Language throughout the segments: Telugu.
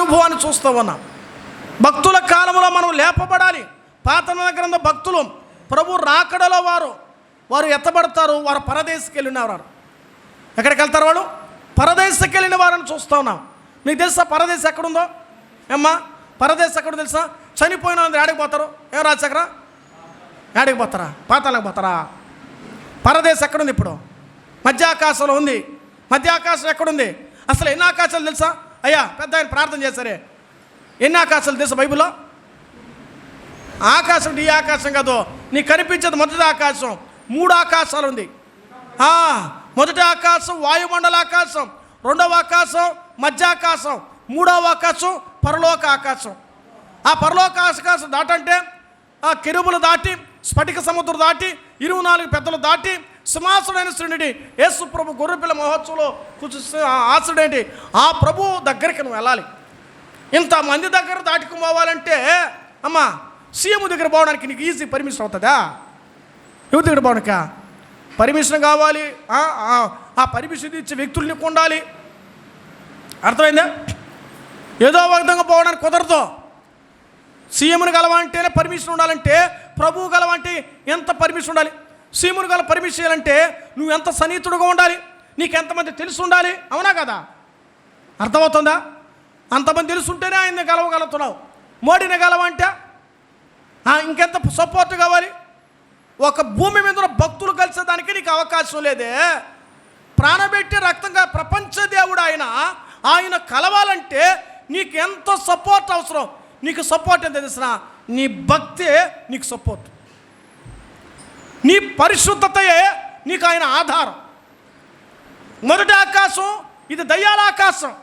అనుభవాన్ని చూస్తూ ఉన్నాం భక్తుల కాలంలో మనం లేపబడాలి. పాత గ్రంథ భక్తులు ప్రభు రాకడలో వారు వారు ఎత్తబడతారు వారు పరదేశకి వెళ్ళిన వారు ఎక్కడికి వెళ్తారు వాళ్ళు? పరదేశకి వెళ్ళిన వారని చూస్తూ ఉన్నాం మీకు తెలుసా పరదేశం ఎక్కడుందో? ఏమ్మా? పరదేశం ఎక్కడ తెలుసా? చనిపోయిన వాళ్ళు ఏడికి పోతారు? ఏం రాజశేఖర? ఏడికి పోతారా? పాతాలకు పోతారా? పరదేశం ఎక్కడుంది ఇప్పుడు? మధ్య ఆకాశంలో ఉంది. మధ్య ఆకాశం ఎక్కడుంది? అసలు ఎన్ని ఆకాశాలు తెలుసా? అయ్యా పెద్ద ఆయన ప్రార్థన చేశారే ఎన్ని ఆకాశాలు తెలుసు బైబిల్లో? ఆకాశం ఈ ఆకాశం కాదు నీకు కనిపించేది మొదటి ఆకాశం. మూడు ఆకాశాలు ఉంది. మొదటి ఆకాశం వాయుమండల ఆకాశం రెండవ ఆకాశం మధ్య ఆకాశం మూడవ ఆకాశం పరలోక ఆకాశం. ఆ పరలోక ఆకాశం దాటంటే ఆ కెరువులు దాటి స్ఫటిక సముద్రం దాటి ఇరువు నాలుగు పెద్దలు దాటి సింహాసుడైన శ్రేణుడి యేసు ప్రభు గొర్రెపిల్ల మహోత్సవంలో కూర్చు ఆసుడేంటి ఆ ప్రభు దగ్గరికి నువ్వు వెళ్ళాలి. ఇంతమంది దగ్గర దాటుకుని పోవాలంటే అమ్మా సీఎం దగ్గర పోవడానికి నీకు ఈజీ పర్మిషన్ అవుతుందా? యువ దగ్గర పోవడానికి? పర్మిషన్ కావాలి. ఆ, ఆ, పర్మిషన్ ఇచ్చే వ్యక్తులు నీకు ఉండాలి. అర్థమైందా? ఏదో ఒక విధంగా పోవడానికి కుదరదు. సీఎంను గలవంటేనే పర్మిషన్ ఉండాలంటే ప్రభువు గలవంటే ఎంత పర్మిషన్ ఉండాలి? సీఎంను గల పర్మిషన్ చేయాలంటే నువ్వు ఎంత సన్నిహితుడుగా ఉండాలి? నీకు ఎంతమంది తెలిసి ఉండాలి అవునా కదా? అర్థమవుతుందా? అంతమంది తెలుసుంటేనే ఆయన గెలవగలుగుతున్నావు. మోడీని గెలవంటే ఇంకెంత సపోర్ట్ కావాలి? ఒక భూమి మీద భక్తులు కలిసేదానికి నీకు అవకాశం లేదే. ప్రాణబెట్టి రక్తంగా ప్రపంచ దేవుడు ఆయన. ఆయన కలవాలంటే నీకు ఎంత సపోర్ట్ అవసరం? నీకు సపోర్ట్ ఎంత తెలిసిన నీ భక్తే నీకు సపోర్ట్ నీ పరిశుద్ధతయే నీకు ఆయన ఆధారం. మొదటి ఆకాశం ఇది దయ్యాల ఆకాశం.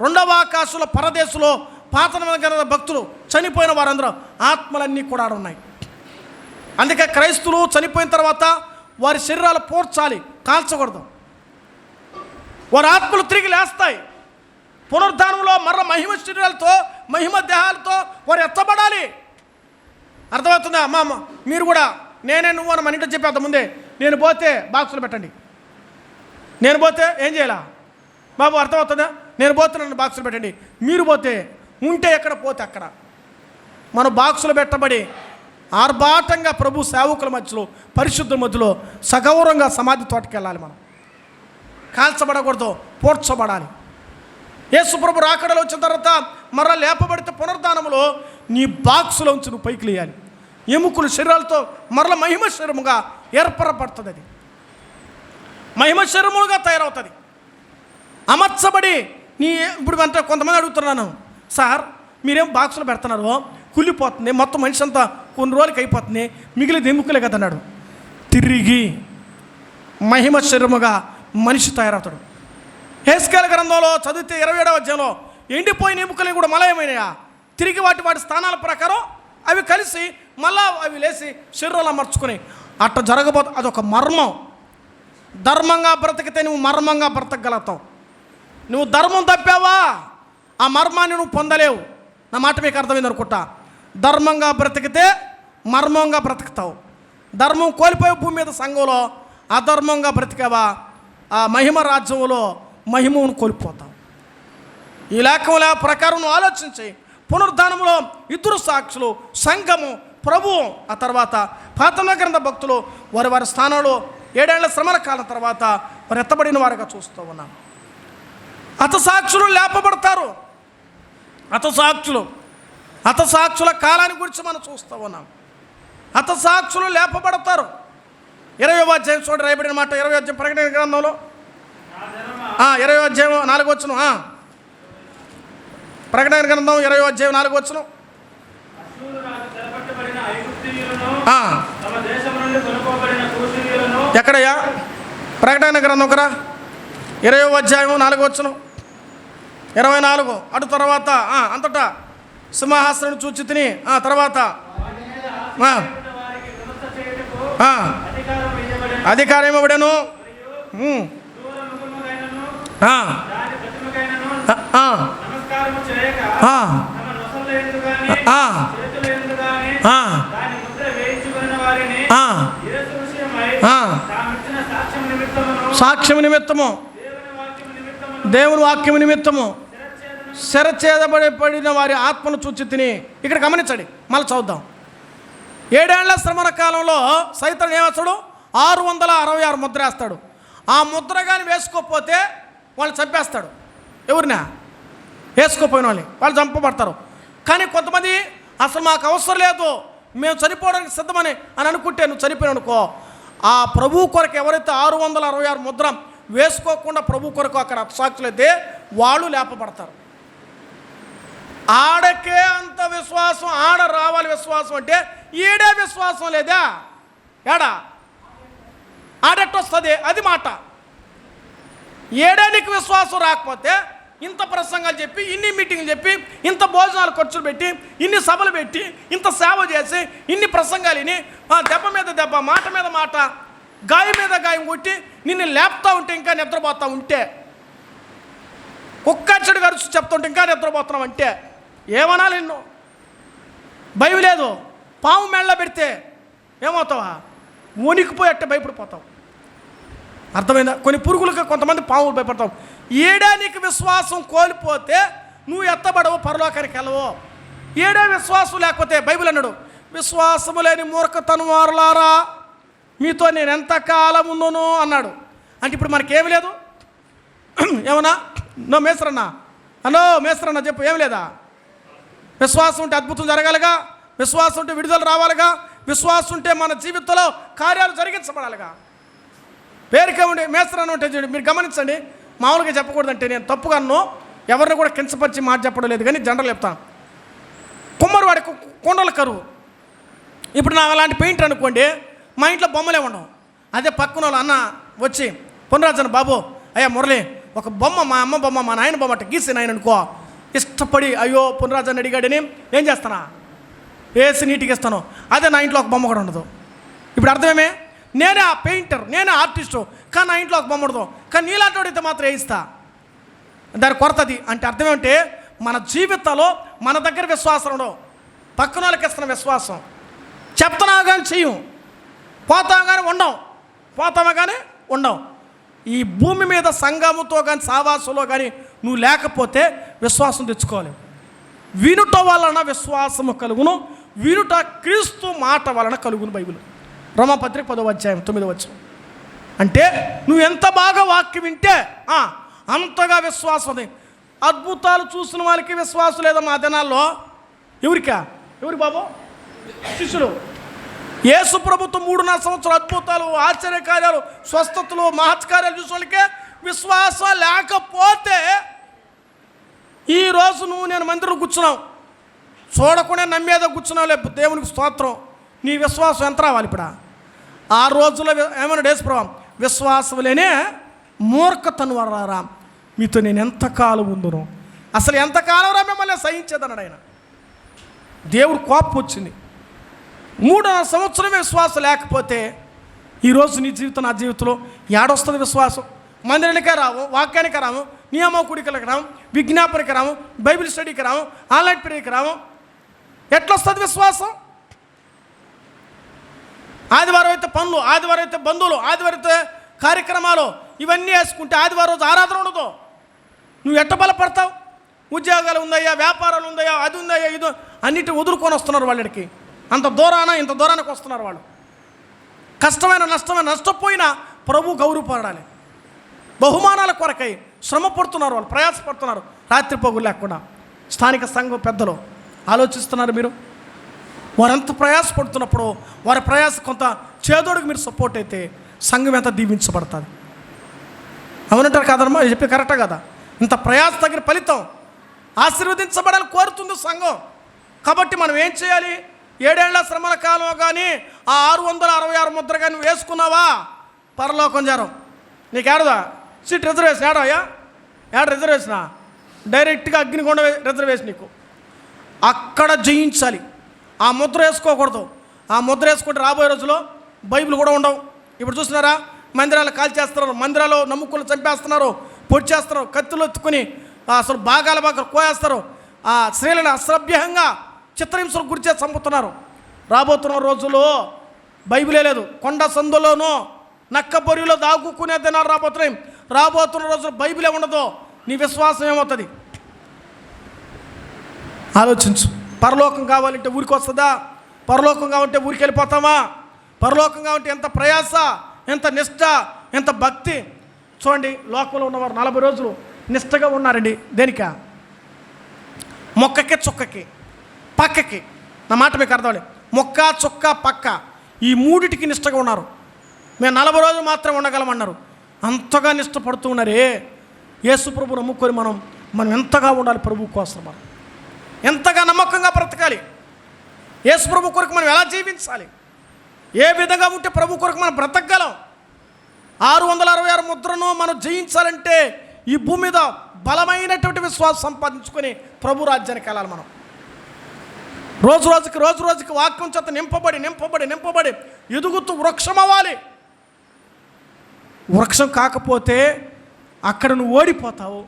రెండవ ఆకాశంలో పరదేశంలో పాతన భక్తులు చనిపోయిన వారందరూ ఆత్మలన్నీ కూడా ఉన్నాయి. అందుకే క్రైస్తులు చనిపోయిన తర్వాత వారి శరీరాలు పోర్చాలి కాల్చకూడదు. వారి ఆత్మలు తిరిగి లేస్తాయి. పునరుద్ధానంలో మర్ర మహిమ శరీరాలతో మహిమ దేహాలతో వారు ఎత్తబడాలి. అర్థమవుతుందా? అమ్మ మీరు కూడా నేనే నువ్వు అని మన ఇంట్లో చెప్పేంత ముందే నేను పోతే బాక్సులు పెట్టండి. నేను పోతే ఏం చేయాలా? బాబు అర్థమవుతుందా? నేను పోతే నన్ను బాక్సులు పెట్టండి. మీరు పోతే ఉంటే ఎక్కడ? పోతే అక్కడ. మనం బాక్సులు పెట్టబడి ఆర్భాటంగా ప్రభు సేవకుల మధ్యలో పరిశుద్ధుల మధ్యలో సగౌరవంగా సమాధి తోటకెళ్ళాలి మనం. కాల్చబడకూడదు పోడ్చబడాలి. యేసుప్రభు రాకడలో వచ్చిన తర్వాత మరలా లేపబడితే పునరుద్ధానంలో నీ బాక్సులో ఉంచి నువ్వు పైకి లేయాలి ఎముకలు శరీరాలతో మరల మహిమ శరీరముగా ఏర్పరపడుతుంది అది మహిమ శరీరములుగా తయారవుతుంది. అమర్చబడి నీ ఇప్పుడు అంటే కొంతమంది అడుగుతున్నాను సార్ మీరేం బాక్సులు పెడుతున్నారు? కుళ్ళిపోతుంది మొత్తం మనిషి అంతా కొన్ని రోజులకి అయిపోతుంది మిగిలిన ఎముకలే కదన్నాడు తిరిగి మహిమ శరీరముగా మనిషి తయారవుతాడు. హేస్కేల గ్రంథంలో చదివితే ఇరవై ఏడవ అధ్యాయంలో ఎండిపోయిన ఎముకలు కూడా మలయమైనయా? తిరిగి వాటి వాటి స్థానాల ప్రకారం అవి కలిసి మళ్ళా అవి లేచి శరీరాలు అమర్చుకుని అట్ట జరగబోతు అదొక మర్మం. ధర్మంగా బ్రతికితే నువ్వు మర్మంగా బ్రతకగలుగుతావు. నువ్వు ధర్మం తప్పావా? ఆ మర్మాన్ని నువ్వు పొందలేవు. నా మాట మీకు అర్థమైంది అనుకుంటా. ధర్మంగా బ్రతికితే మర్మంగా బ్రతుకుతావు. ధర్మం కోల్పోయే భూమి మీద సంఘంలో అధర్మంగా బ్రతికావా? ఆ మహిమ రాజ్యంలో మహిమను కోల్పోతావు. ఈ లేఖంలో ప్రకారం నువ్వు ఆలోచించి పునరుద్ధానంలో ఇద్దరు సాక్షులు సంఘము ప్రభువు. ఆ తర్వాత పాతమ గ్రంథ భక్తులు వారి వారి స్థానంలో ఏడేళ్ళ శ్రమల కాలం తర్వాత వారు ఎత్తబడిన వారుగా చూస్తూ ఉన్నాం. అతసాక్షులు లేపబడతారు. అతసాక్షులు అతసాక్షుల కాలాన్ని గురించి మనం చూస్తూ ఉన్నాం. అతసాక్షులు లేపబడతారు. ఇరవై అధ్యాయం చూడ రాయబడిన మాట ఇరవై అధ్యాయం ప్రకటన గ్రంథంలో. ఇరవై అధ్యాయం నాలుగు వచ్చును ప్రకటన గ్రంథం ఇరవై అధ్యాయం నాలుగు వచ్చును. ఎక్కడయ్యా? ప్రకటన గ్రంథం ఒకరా ఇరవై అధ్యాయం నాలుగు వచ్చును. ఇరవై నాలుగు. అటు తర్వాత అంతటా సింహాసనం చూచి తిని ఆ తర్వాత. అధికారం ఇవ్వబడను. ఆ, సాక్ష్యం నిమిత్తము. దేవుని వాక్యం నిమిత్తము. పడిన వారి ఆత్మను చూచి తిని ఇక్కడ గమనించండి మళ్ళీ చూద్దాం ఏడేళ్ళ శ్రమణ కాలంలో సైతం ఏమేస్తాడు ఆరు వందల అరవై ఆరు ముద్ర వేస్తాడు. ఆ ముద్ర కానీ వేసుకోకపోతే వాళ్ళు చంపేస్తాడు. ఎవరినా? వేసుకోపోయిన వాళ్ళని వాళ్ళు చంపబడతారు. కానీ కొంతమంది అసలు మాకు అవసరం లేదు. మేము చనిపోవడానికి సిద్ధమని అని అనుకుంటే నువ్వు చనిపోయిన అనుకో. ఆ ప్రభు కొరకు ఎవరైతే ఆరు వందల అరవై ఆరు ముద్ర వేసుకోకుండా ప్రభు కొరకు అక్కడ సాక్షులైతే వాళ్ళు లేపబడతారు. ఆడకే అంత విశ్వాసం ఆడ రావాలి విశ్వాసం అంటే ఈడే విశ్వాసం లేదా. ఏడా? ఆడెట్టొస్తుంది? అది మాట. ఏడే నీకు విశ్వాసం రాకపోతే ఇంత ప్రసంగాలు చెప్పి ఇన్ని మీటింగ్లు చెప్పి ఇంత భోజనాలు ఖర్చులు పెట్టి ఇన్ని సభలు పెట్టి ఇంత సేవ చేసి ఇన్ని ప్రసంగాలు విని ఆ దెబ్బ మీద దెబ్బ మాట మీద మాట గాయం మీద గాయం కొట్టి నిన్ను లేపుతా ఉంటే ఇంకా నిద్రపోతా ఉంటే. కుక్కచ్చడి గరుచు చెప్తుంటే ఇంకా నిద్రపోతున్నాం అంటే. ఏమనాలి నిన్ను? భయం లేదు. పాము మెళ్ళ పెడితే ఏమవుతావా? వణికిపోయేట్టే భయపడిపోతావు. అర్థమైందా? కొన్ని పురుగులకు కొంతమంది పాములు భయపడతాం ఏడే నీకు విశ్వాసం కోల్పోతే నువ్వు ఎత్తబడవు పరలోకానికి వెళ్ళవు. ఏడే విశ్వాసం లేకపోతే బైబిల్ అన్నాడు విశ్వాసము లేని మూర్ఖతను వారులారా మీతో నేను ఎంతకాలం ఉన్నాను అన్నాడు. అంటే ఇప్పుడు మనకేమి లేదు? ఏమన్నా? నో మేస్త్రన్నా హలో మేస్త్రన్నా చెప్పు ఏం లేదా? విశ్వాసం ఉంటే అద్భుతం జరగాలిగా విశ్వాసం ఉంటే విడుదల రావాలిగా విశ్వాసం ఉంటే మన జీవితంలో కార్యాలు జరిగించబడాలిగా. పేరుకే ఉండి మేస్త్రాన్ని ఉంటే చూడండి మీరు గమనించండి మామూలుగా చెప్పకూడదంటే నేను తప్పుగా అన్నో ఎవరిని కూడా కించపరిచి మాట చెప్పడం లేదు కానీ జనరల్ చెప్తాను కుమ్మరివాడి కొండల కరువు. ఇప్పుడు నాకు అలాంటి పెయింటర్ అనుకోండి మా ఇంట్లో బొమ్మలే ఉండవు. అదే పక్కన వాళ్ళు అన్న వచ్చి పునరాజన బాబు అయ్యా మురళి ఒక బొమ్మ మా అమ్మ బొమ్మ మా నాయన బొమ్మ అట్ట గీసి నాయన అనుకో. ఇష్టపడి అయ్యో పునరాజన్ అడిగాడని ఏం చేస్తానా? వేసి నీట్గా ఇస్తాను. అదే నా ఇంట్లో ఒక బొమ్మ కూడా ఉండదు. ఇప్పుడు అర్థమేమే? నేనే ఆ పెయింటర్ నేనే ఆర్టిస్టు. కానీ నా ఇంట్లో ఒక బొమ్మ కానీ నీలాంటి మాత్రం వేయిస్తా. దాని కొరతది. అంటే అర్థం ఏమంటే మన జీవితంలో మన దగ్గర విశ్వాసం ఉండవు. పక్కన వాళ్ళకి ఇస్తున్న విశ్వాసం. చెప్తున్నా కానీ చెయ్యం. పోతాం కానీ ఉండం పోతామా కానీ ఉండం ఈ భూమి మీద సంఘముతో కానీ సావాసంలో కానీ నువ్వు లేకపోతే విశ్వాసం తెచ్చుకోవాలి. వినుట వలన విశ్వాసము కలుగును. వినుట క్రీస్తు మాట వలన కలుగును బైబిల్. రోమపత్రిక పదో అధ్యాయం తొమ్మిదో వచ్చం అంటే నువ్వు ఎంత బాగా వాక్యం వింటే ఆ, అంతగా విశ్వాసం అద్భుతాలు చూసిన వాళ్ళకి విశ్వాసం లేదా మా దినాల్లో ఎవరికా? ఎవరి బాబు? శిష్యులు. యేసు ప్రభుత్వం మూడున్నర సంవత్సరాలు అద్భుతాలు ఆశ్చర్యకార్యాలు స్వస్థతలు మహత్కార్యాలు చూసిన వాళ్ళకే విశ్వాసం లేకపోతే ఈ రోజు నువ్వు నేను మందిరం కూర్చున్నావు. చూడకుండా నమ్మేదో కూర్చున్నావు లేదు దేవునికి స్తోత్రం. నీ విశ్వాసం ఎంత రావాలి ఇప్పుడు? ఆ రోజుల్లో వి- ఏమన్నాడు యేసుప్రభు విశ్వాసం మూర్ఖతను వరారా? మీతో నేను ఎంతకాలం ఉందును అసలు ఎంతకాలం రా మిమ్మల్ని సహించేదన్నాడు ఆయన. దేవుడు కోపం వచ్చింది. మూడున్నర సంవత్సరమే విశ్వాసం లేకపోతే ఈరోజు నీ జీవితం నా జీవితంలో ఏడొస్తుంది విశ్వాసం? మందిరానికే రాము వాక్యానికి రాము నియమకుడికలకు రాము విజ్ఞాపనకి రాము బైబిల్ స్టడీకి రాము ఆన్లైన్ ప్రేయర్కి రాము. ఎట్లొస్తుంది విశ్వాసం? ఆదివారం అయితే పనులు ఆదివారం అయితే బంధువులు ఆదివారం అయితే కార్యక్రమాలు ఇవన్నీ వేసుకుంటే ఆదివారం రోజు ఆరాధన ఉండదు. నువ్వు ఎట్ట బలపడతావు? ఉద్యోగాలు ఉందయ్యా వ్యాపారాలు ఉందయ్యా అది ఉందయ్యా ఇది అన్నిటి వదులుకొని వస్తున్నారు వాళ్ళకి. అంత దూరాన ఇంత దూరానికి వస్తున్నారు వాళ్ళు. కష్టమైన నష్టమైన నష్టపోయినా ప్రభు గౌరవపడాలి. బహుమానాల కొరకై శ్రమ పడుతున్నారు వాళ్ళు ప్రయాసపడుతున్నారు. రాత్రి పగులు లేకుండా. స్థానిక సంఘం పెద్దలు ఆలోచిస్తున్నారు మీరు? వారంత ప్రయాసపడుతున్నప్పుడు వారి ప్రయాస కొంత చేదోడికి మీరు సపోర్ట్ అయితే సంఘం ఎంత దీవించబడుతుంది. అవునంటారు కాదమ్మా చెప్పి కరెక్టే కదా? ఇంత ప్రయాస తగిన ఫలితం ఆశీర్వదించబడాలని కోరుతుంది సంఘం. కాబట్టి మనం ఏం చేయాలి? ఏడేళ్ళ శ్రమల కాలం కానీ ఆ ఆరు వందల అరవై ఆరు ముద్ర కానీ వేసుకున్నావా? పరలోకం జరం. నీకు ఏడదా? సీట్ రిజర్వేషన్ ఏడాయా ఏడ రిజర్వేషనా? డైరెక్ట్గా అగ్నికొండ రిజర్వేషన్ నీకు. అక్కడ జయించాలి. ఆ ముద్ర వేసుకోకూడదు. ఆ ముద్ర వేసుకుంటే రాబోయే రోజులో బైబిల్ కూడా ఉండవు. ఇప్పుడు చూసినారా మందిరాలు కాల్చేస్తున్నారు. మందిరాలు నమ్ముకులు చంపేస్తున్నారు. పొడి చేస్తున్నారు. కత్తులు ఎత్తుకుని అసలు భాగాల భాగాలు కోయేస్తారు. ఆ స్త్రీలను అసభ్యంగా చిత్రహింసలు గురిచే చంపుతున్నారు. రాబోతున్న రోజుల్లో బైబిలే లేదు. కొండ సందులోనూ నక్క పొరిలో దాగుకునే దినాలు రాబోతున్నాయి. రాబోతున్న రోజులు బైబిలే ఉండదు. నీ విశ్వాసం ఏమవుతుంది? ఆలోచించు. పరలోకం కావాలంటే ఊరికి వస్తుందా? పరలోకం కావాలంటే ఊరికి వెళ్ళిపోతామా? పరలోకం కావాలంటే ఎంత ప్రయాస ఎంత నిష్ఠ ఎంత భక్తి? చూడండి లోకంలో ఉన్నవారు నలభై రోజులు నిష్ఠగా ఉన్నారండి. దేనిక? మొక్కకి చుక్కకి పక్కకి. నా మాట మీకు అర్థం మొక్క చుక్క పక్క. ఈ మూడిటికి నిష్టగా ఉన్నారు. మేము నలభై రోజులు మాత్రం ఉండగలమన్నారు. అంతగా నిష్టపడుతూ ఉన్నారే. యేసు ప్రభు నమ్ముకొని మనం మనం ఎంతగా ఉండాలి ప్రభు కోసం మనం. ఎంతగా నమ్మకంగా బ్రతకాలి? యేసు ప్రభు కొరకు మనం ఎలా జీవించాలి? ఏ విధంగా ఉంటే ప్రభు కొరకు మనం బ్రతకగలం? ఆరు వందల అరవై ఆరు ముద్రను మనం జయించాలంటే ఈ భూమి మీద బలమైనటువంటి విశ్వాసం సంపాదించుకొని ప్రభు రాజ్యానికి వెళ్ళాలి మనం. రోజు రోజుకి రోజు రోజుకి వాక్యం చేత నింపబడి నింపబడి నింపబడి ఎదుగుతూ వృక్షం అవ్వాలి. వృక్షం కాకపోతే అక్కడ నువ్వు ఓడిపోతావు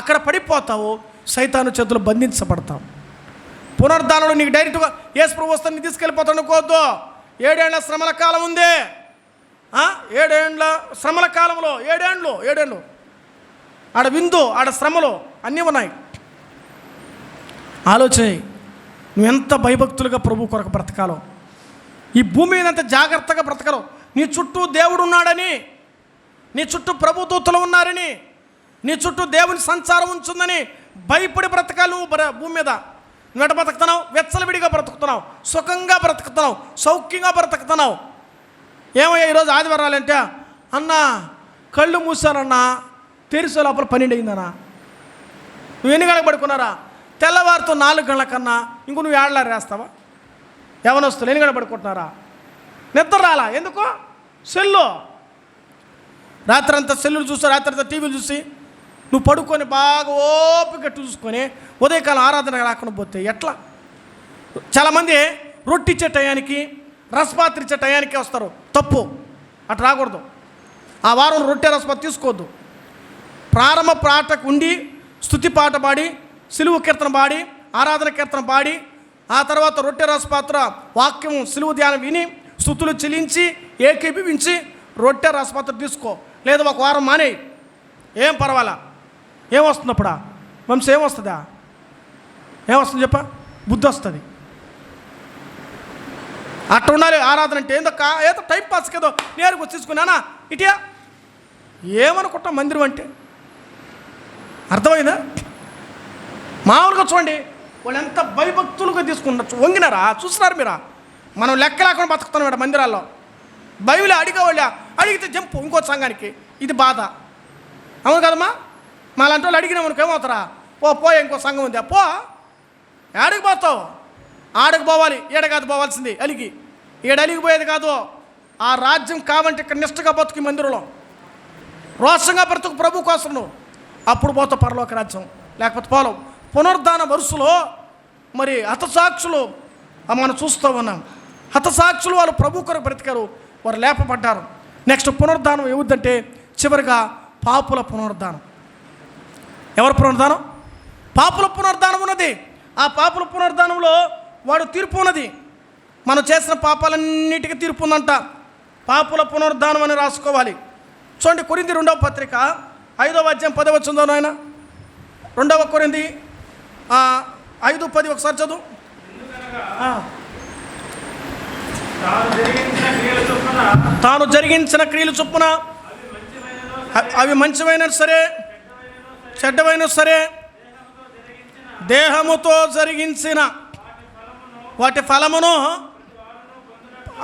అక్కడ పడిపోతావు సైతాను చేతులు బంధించబడతావు. పునరుద్ధానంలో నీకు డైరెక్ట్గా యేసు ప్రభు వస్తాను నీ తీసుకెళ్ళిపోతాను అనుకోవద్దు. ఏడేళ్ళ శ్రమల కాలం ఉంది. ఏడేండ్ల శ్రమల కాలంలో ఏడేండ్లు ఏడేండ్లు. ఆడ విందు ఆడ శ్రమలు అన్నీ ఉన్నాయి. ఆలోచన నువ్వు ఎంత భయభక్తులుగా ప్రభు కొరకు బ్రతకాలో. ఈ భూమి మీద ఎంత జాగ్రత్తగా బ్రతకలో. నీ చుట్టూ దేవుడు ఉన్నాడని నీ చుట్టూ ప్రభుదూతలు ఉన్నారని నీ చుట్టూ దేవుని సంచారం ఉంచుందని భయపడి బ్రతకాలి నువ్వు భూమి మీద. నువ్వు బ్రతుకుతున్నావు? వెచ్చలవిడిగా బ్రతుకుతున్నావు. సుఖంగా బ్రతుకుతున్నావు. సౌఖ్యంగా బ్రతుకుతున్నావు. ఏమయ్యా ఈరోజు ఆదివారాలంటే అన్న కళ్ళు మూసానన్నా తెరిసే లోపల పన్నెండు అయిందన్నా. నువ్వు ఎన్ని గంటలకు పడుకున్నారా? తెల్లవారితో నాలుగు గంటల కన్నా ఇంకో నువ్వు ఏళ్ళ రాస్తావా? యవనస్తులు ఎన్ని గంటలు పడుకుంటున్నారా? నిద్ర రాలా? ఎందుకు? సెల్లు. రాత్రి అంతా సెల్లులు చూసి రాత్రి అంతా టీవీలు చూసి నువ్వు పడుకొని బాగా ఓపిక చూసుకొని ఉదయకాలం ఆరాధన రాకుండా పోతే ఎట్లా? చాలామంది రొట్టి ఇచ్చే టయానికి రసపాత్ర ఇచ్చే టయానికి వస్తారు. తప్పు. అటు రాకూడదు. ఆ వారం రొట్టె రసపాత్ర తీసుకోవద్దు. ప్రారంభ పాటకు ఉండి స్థుతి పాట పాడి సిలువు కీర్తన పాడి ఆరాధన కీర్తన పాడి ఆ తర్వాత రొట్టె రసపాత్ర వాక్యం సిలువు ధ్యానం విని స్థుతులు చెల్లించి ఏకీభవించి రొట్టె రసపాత్ర తీసుకో. లేదా ఒక వారం మానేయి. ఏం పర్వాలా? ఏమొస్తుంది అప్పుడా వంశ ఏమొస్తుందా? ఏమొస్తుంది చెప్ప? బుద్ధి వస్తుంది అట్ట ఉండాలి ఆరాధన అంటే ఏందో కా ఏదో టైం పాస్ కదో నేరుకు వచ్చేసుకున్నానా ఇటియా? ఏమనుకుంటాం మందిరం అంటే? అర్థమైందా? మామూలుగా చూడండి వాళ్ళు ఎంత భయభక్తులుగా తీసుకుంటారు వంగినారా? చూస్తున్నారు మీరా? మనం లెక్క లేకుండా బతుకుతున్నాం ఇక్కడ మందిరాల్లో. బైబిల్ అడిగేవాళ్ళ అడిగితే జంపు ఇంకో సంఘానికి. ఇది బాధ. అవును కదమ్మా? మా లాంటి వాళ్ళు అడిగినా మనకు ఏమవుతారా? పో పో ఇంకో సంఘం ఉంది. పో. ఏడకి పోతావు? ఆడకు పోవాలి ఈడ కాదు పోవాల్సింది అలిగి. ఈడ అలిగిపోయేది కాదు. ఆ రాజ్యం కావంటే ఇక్కడ నిష్టగా బతుకు మందిరంలో. రోషంగా బ్రతుకు ప్రభు కోసం నువ్వు. అప్పుడు పోతావు పరలోక రాజ్యం. లేకపోతే పోలవు. పునరుద్ధాన వరుసలో మరి హతసాక్షులు మనం చూస్తూ ఉన్నాం. హతసాక్షులు వాళ్ళు ప్రభు కొరకు బ్రతికారు. వారు లేపబడ్డారు. నెక్స్ట్ పునరుద్ధానం ఏముందంటే చివరిగా పాపుల పునరుద్ధానం ఎవరి పునరుద్ధానం? పాపుల పునరుద్ధానం ఉన్నది. ఆ పాపుల పునరుద్ధానంలో వాడు తీర్పు ఉన్నది. మనం చేసిన పాపాలన్నిటికీ తీర్పు ఉందంట. పాపుల పునరుద్ధానం అని రాసుకోవాలి. చూడండి కొరింది రెండవ పత్రిక ఐదవ అధ్యాయం పదవ వచ్చిందో నాయన. రెండవ కొరింది ఐదు పది ఒకసారి చదువు. తాను జరిగించిన క్రియలు చొప్పున అవి మంచివైనా సరే. చెడ్డవైనా సరే దేహముతో జరిగించిన వాటి ఫలమును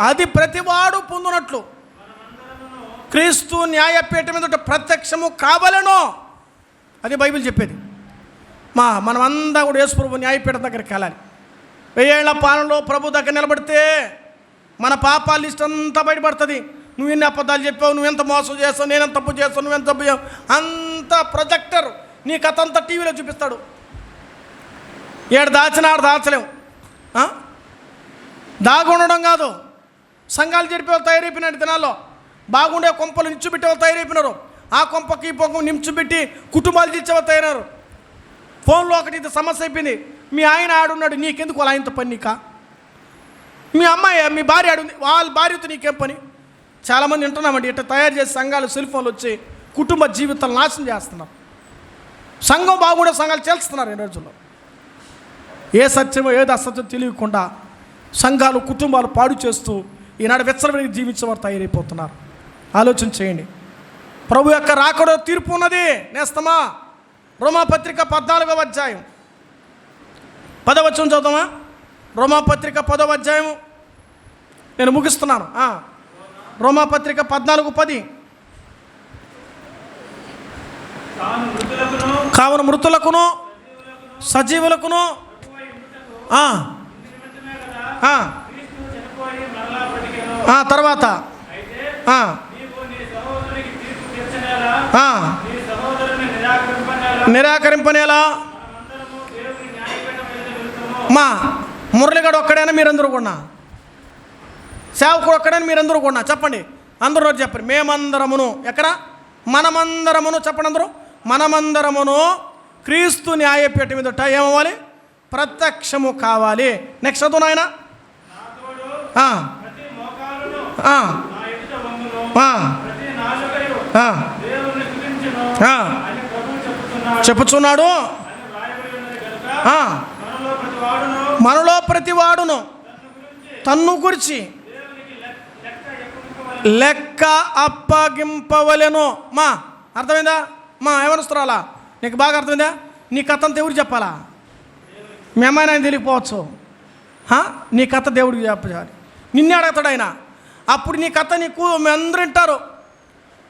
అది ప్రతివాడు పొందునట్లు. క్రీస్తు న్యాయపీఠ మీద ప్రత్యక్షము కావలను అది బైబిల్ చెప్పేది. మా మనమంతా కూడా యేసుప్రభు న్యాయపీఠం దగ్గరికి వెళ్ళాలి. వెయ్యేళ్ళ పాలనలో ప్రభు దగ్గర నిలబడితే మన పాపాల లిస్ట్ అంతా బయటపడుతుంది. నువ్వు ఎన్ని అబద్ధాలు చెప్పావు నువ్వెంత మోసం చేస్తావు నేను ఎంత తప్పు చేస్తావు నువ్వెంత తప్పు చేసావు అంత ప్రొజెక్టర్ నీ కథ అంతా టీవీలో చూపిస్తాడు. ఏడు దాచిన ఆడు దాచలేం. ఆ? దాగుండడం కాదు. సంఘాలు జరిపే వాళ్ళు తయారైపోయినాడు దినాల్లో బాగుండే కొంపలు నించుబెట్టే వాళ్ళు తయారైపోయినారు. ఆ కొంపకి ఈ పొంగ నించుబెట్టి కుటుంబాలు తీర్చేవారు తయారైనారు. ఫోన్లో ఒకటి ఇది సమస్య అయిపోయింది. మీ ఆయన ఆడున్నాడు నీకెందుకు వాళ్ళ ఆయనతో పని నీకా? మీ అమ్మాయి? మీ భార్య ఆడుంది. వాళ్ళ భార్యతో నీకేం పని? చాలామంది వింటున్నామండి ఇట్లా తయారు చేసే సంఘాలు సెల్ ఫోన్లు వచ్చి కుటుంబ జీవితాలు నాశనం చేస్తున్నారు. సంఘం బాగుండే సంఘాలు చేస్తున్నారు ఈ రోజుల్లో. ఏ సత్యమో ఏది అసత్యం తెలియకుండా సంఘాలు కుటుంబాలు పాడు చేస్తూ ఈనాడు వెచ్చలవిడికి జీవించేవారు తయారైపోతున్నారు. ఆలోచన చేయండి. ప్రభు యొక్క రాకడో తీర్పు ఉన్నది. నేస్తమా? రోమాపత్రిక పద్నాలుగవ అధ్యాయం. పదవచనం చదువుదామా? రోమాపత్రిక పదవ అధ్యాయం నేను ముగిస్తున్నాను. రోమాపత్రిక పద్నాలుగు పది తాను వృద్ధులకును కావున మృతులకును సజీవులకును ఆ, నిమిత్తమే కదా ఆ, క్రీస్తు చనిపోయి మరలా బ్రతికెను ఆ, తర్వాత అయితే ఆ, నీవు నీ సహోదరునికి తీర్పు కావున మృతులకును సజీవులకును తర్వాత నిరాకరింపనేలా మా మురళిగడు ఒక్కడైనా మీరందరూ కూడా సేవకుడు ఒక్కడైనా మీరందరూ కూడా చెప్పండి అందరూ చెప్పండి మేమందరమును ఎక్కడ? మనమందరమును చెప్పండి అందరూ. మనమందరమును క్రీస్తు న్యాయపీఠ మీదట ఏమవ్వాలి? ప్రత్యక్షము కావాలి. నెక్స్ట్ చదువు నాయన. చెప్పుచున్నాడు. మనలో ప్రతివాడును. తన్ను గురించి. లెక్క అప్పగింపవలెను. మా అర్థమైందా? మా ఏమనుస్తున్నారా నీకు బాగా అర్థమైందా? నీ కథ అంతా ఎవరు చెప్పాలా? మీ అమ్మాయి ఆయన తెలియకపోవచ్చు. నీ కథ దేవుడికి చెప్పాలి. నిన్నే అడుగుతాడు ఆయన. అప్పుడు నీ కథ నీకు మీ అందరూ వింటారు.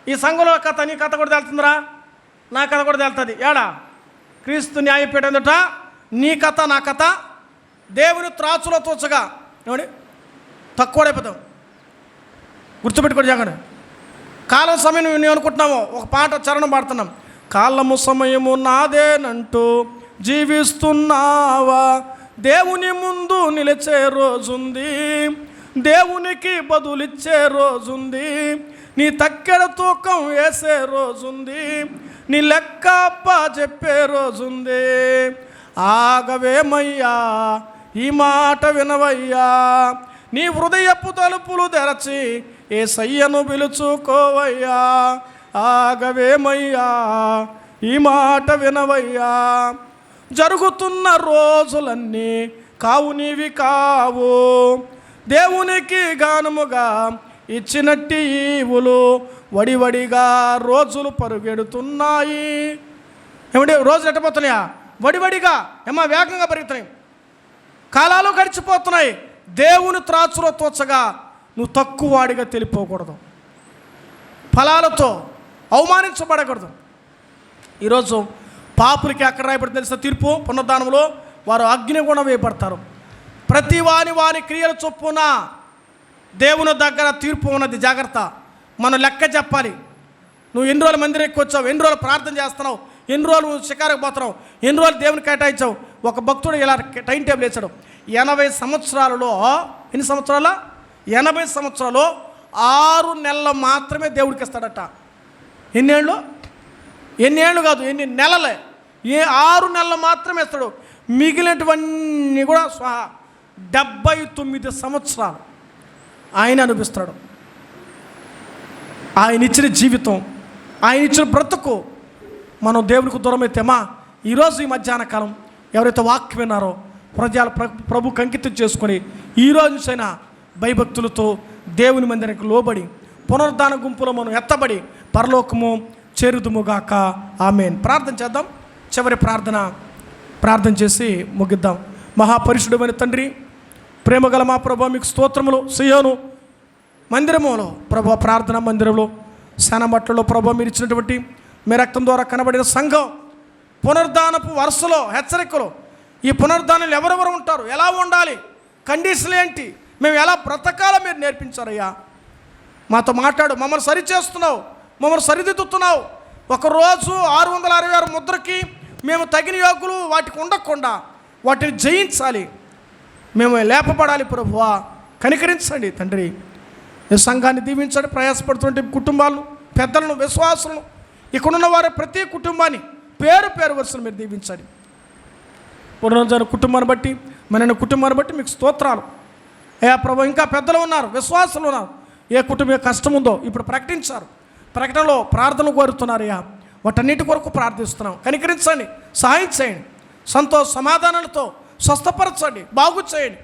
ఈ సంఘంలో కథ నీ కథ కూడా తెలుతుందిరా. నా కథ కూడా తెలుతుంది. ఏడా? క్రీస్తు న్యాయపీఠందట నీ కథ నా కథ. దేవుని త్రాచులో తోచగా. ఏమండి? తక్కువ అయిపోతాం. గుర్తుపెట్టుకోండి జాగ్రత్త. కాలం సమయం నేను అనుకుంటున్నాము. ఒక పాట చరణం పాడుతున్నాం. కాలము సమయము నాదేనంటూ జీవిస్తున్నావా? దేవుని ముందు నిలిచే రోజుంది. దేవునికి బదులిచ్చే రోజుంది. నీ తక్కెడ తూకం వేసే రోజుంది. నీ లెక్క అప్ప చెప్పే రోజుంది. ఆగవేమయ్యా? ఈ మాట వినవయ్యా. నీ హృదయపు తలుపులు తెరచి ఏ సయ్యను పిలుచుకోవయ్యా. ఆగవేమయ్యా? ఈ మాట వినవయ్యా. జరుగుతున్న రోజులన్నీ కావు నీవి కావు. దేవునికి గానముగా ఇచ్చినట్టి ఈవులు వడివడిగా రోజులు పరుగెడుతున్నాయి. ఏమంటే రోజులు ఎట్టపోతున్నాయా వడివడిగా ఏమా వేగంగా పెరుగుతున్నాయి. కాలాలు గడిచిపోతున్నాయి. దేవుని త్రాచులో తోచగా నువ్వు తక్కువ వాడిగా తెలిపోకూడదు. ఫలాలతో అవమానించబడకూడదు. ఈరోజు పాపులకి ఎక్కడ రాయబడి తెలిసిన తీర్పు పునరుద్ధానంలో వారు అగ్నిగుణం వేయబడతారు. ప్రతి వాని వారి క్రియల చొప్పున దేవుని దగ్గర తీర్పు ఉన్నది జాగ్రత్త. మనం లెక్క చెప్పాలి. నువ్వు ఎన్ని రోజులు మందిరానికి వచ్చావు ఎన్ని రోజులు ప్రార్థన చేస్తున్నావు ఎన్ని రోజులు షికారుకు పోతున్నావు ఎన్ని రోజులు దేవుని కేటాయించావు ఒక భక్తుడు ఇలా టైం టేబుల్ వేసాడు ఎనభై సంవత్సరాలలో ఎన్ని సంవత్సరాల? ఎనభై సంవత్సరాలు ఆరు నెలలు మాత్రమే దేవుడికి ఇస్తాడట. ఎన్నేళ్ళు? ఎన్నేళ్ళు కాదు ఎన్ని నెలలే. ఏ ఆరు నెలలు మాత్రమే ఇస్తాడు. మిగిలినటువన్నీ కూడా స్వహా డెబ్బై తొమ్మిది సంవత్సరాలు ఆయన అనిపిస్తాడు ఆయన ఇచ్చిన జీవితం ఆయన ఇచ్చిన బ్రతుకు మనం దేవునికి దూరమైతేమా ఈరోజు ఈ మధ్యాహ్న కాలం ఎవరైతే వాక్యం విన్నారో ప్రజలు ప్రభు కంకితం చేసుకొని ఈ రోజు నుంచైనా భయభక్తులతో దేవుని మందిరానికి లోబడి పునరుద్ధాన గుంపులో మనం ఎత్తబడి పరలోకము చేరుదుముగాక. ఆమెన్. ప్రార్థన చేద్దాం. చివరి ప్రార్థన ప్రార్థన చేసి ముగిద్దాం. మహాపరుషుడమైన తండ్రి ప్రేమగల మా ప్రభా మీకు స్తోత్రములు. సుయోను మందిరములో ప్రభు ప్రార్థన మందిరంలో శనబట్టలో ప్రభా మీరు ఇచ్చినటువంటి మీ రక్తం ద్వారా కనబడిన సంఘం పునరుద్ధానపు వరుసలో హెచ్చరికలు ఈ పునరుద్ధానాలు ఎవరెవరు ఉంటారు? ఎలా ఉండాలి? కండిషన్లు ఏంటి? మేము ఎలా బ్రతకాలో మీరు నేర్పించారయ్యా. మాతో మాట్లాడు మమ్మల్ని సరిచేస్తున్నావు మమ్మల్ని సరిదిద్దుతున్నావు. ఒకరోజు ఆరు వందల అరవై ఆరు ముద్రకి మేము తగిన యోగులు వాటికి ఉండకుండా వాటిని జయించాలి. మేము లేపబడాలి ప్రభువా కనికరించండి తండ్రి. ఈ సంఘాన్ని దీవించండి ప్రయాసపడుతుంటే కుటుంబాలను పెద్దలను విశ్వాసులను ఇక్కడున్న వారి ప్రతి కుటుంబాన్ని పేరు పేరు వరుసలు మీరు దీవించండి. పునరుద్ధరణ కుటుంబాన్ని బట్టి మన కుటుంబాన్ని బట్టి మీకు స్తోత్రాలు. అయ్యా ప్రభు ఇంకా పెద్దలు ఉన్నారు విశ్వాసులు ఉన్నారు. ఏ కుటుంబం కష్టం ఉందో ఇప్పుడు ప్రకటించారు. ప్రకటనలో ప్రార్థన కోరుతున్నారయ్యా వాటన్నిటి కొరకు ప్రార్థిస్తున్నాం. కనికరించండి సహాయం చేయండి. సంతోష సమాధానాలతో స్వస్థపరచండి బాగు చేయండి.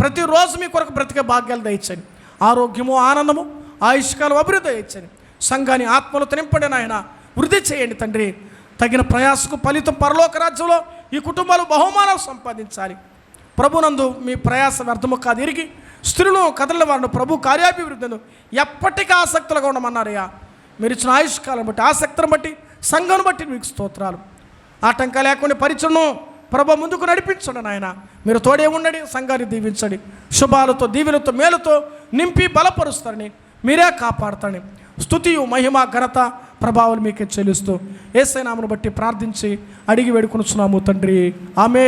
ప్రతిరోజు మీ కొరకు బ్రతికే భాగ్యాలు దయచండి ఆరోగ్యము ఆనందము ఆయుష్కాలం అభివృద్ధి దయచండి సంఘాన్ని ఆత్మలు నింపండి నాయన. వృద్ధి చేయండి తండ్రి. తగిన ప్రయాసకు ఫలితం పరలోక రాజ్యంలో ఈ కుటుంబాలు బహుమానం సంపాదించాలి. ప్రభునందు మీ ప్రయాస వ్యర్థము కాదు ఇరిగి స్త్రీలు కథల వారిని ప్రభు కార్యాభివృద్ధిను ఎప్పటికీ ఆసక్తులుగా ఉండమన్నారయ్యా. మీరు ఇచ్చిన ఆయుష్కాలం బట్టి ఆసక్తిని బట్టి సంఘం బట్టి మీకు స్తోత్రాలు. ఆటంకాలు లేకుండా పరిచయను ప్రభు ముందుకు నడిపించండి నాయన. మీరు తోడే ఉండండి సంఘాన్ని దీవించండి. శుభాలతో దీవెలతో మేలుతో నింపి బలపరుస్తారని మీరే కాపాడతారని స్థుతియు మహిమ ఘనత ప్రభావాలు మీకే చెల్లిస్తూ ఏసైనామను బట్టి ప్రార్థించి అడిగి వేడుకొనుచున్నాము తండ్రి. ఆమె